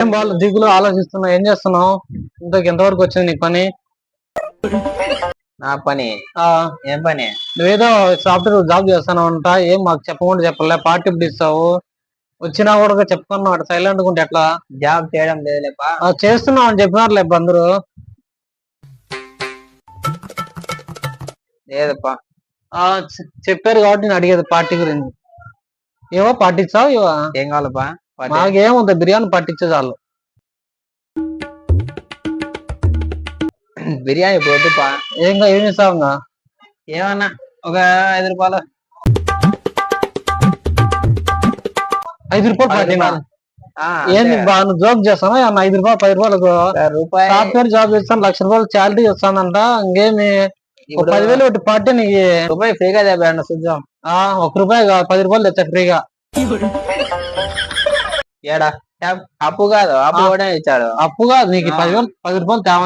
ఏం వాళ్ళు దిగులు ఆలోచిస్తున్నావు? ఏం చేస్తున్నావు? ఇంతకు ఎంతవరకు వచ్చింది నీ పని? నా పని? ఆ. ఏం పని? నువ్వేదో సాఫ్ట్వేర్ జాబ్ చేస్తాను అంట ఏం మాకు చెప్పకుండా చెప్పలే. పార్టీ ఇప్పుడు ఇస్తావు. వచ్చినా కూడా చెప్పుకున్నావు అటు సైలెంట్ ఉంటే ఎట్లా? జాబ్ చేయడం లేదులేపా ఆ, చేస్తున్నావు అని చెప్పినారులే ఇప్పుడు అందరూ. లేదప్పా ఆ, చె- చెప్పారు కాబట్టి నేను అడిగేది పార్టీ గురించి. ఏవో పాటించావు ఇవా? ఏం కావాలప్పా పార్టీ? మాకేముంది? బిర్యానీ పట్టించే చాలు. బిర్యానీ పొద్దుపా ఏం కా- ఏమి ఇస్తావు ఇంకా? ఏమన్నా ఒక ఐదు రూపాయలు. ఐదు రూపాయలు ఏంది అంతే. బా నువ్వు జాబ్ చేస్తానా ఏమన్నా ఐదు రూపాయలు పది రూపాయలకు సాఫ్ట్వేర్ జాబ్ చేస్తాను లక్ష రూపాయలు శాలరీ వస్తానంట ఇంకేమి? పదివేలు ఒకటి పార్టీ నీకు. రూపాయి ఫ్రీగా చెప్పాడు చూద్దాం ఆ ఒక రూపాయి కాదు పది రూపాయలు తెచ్చా ఫ్రీగా. ఏడా అప్పు కాదు అప్పు. కూడా ఇచ్చాడు అప్పు కాదు నీకు. పదివేలు పది రూపాయలు తేవ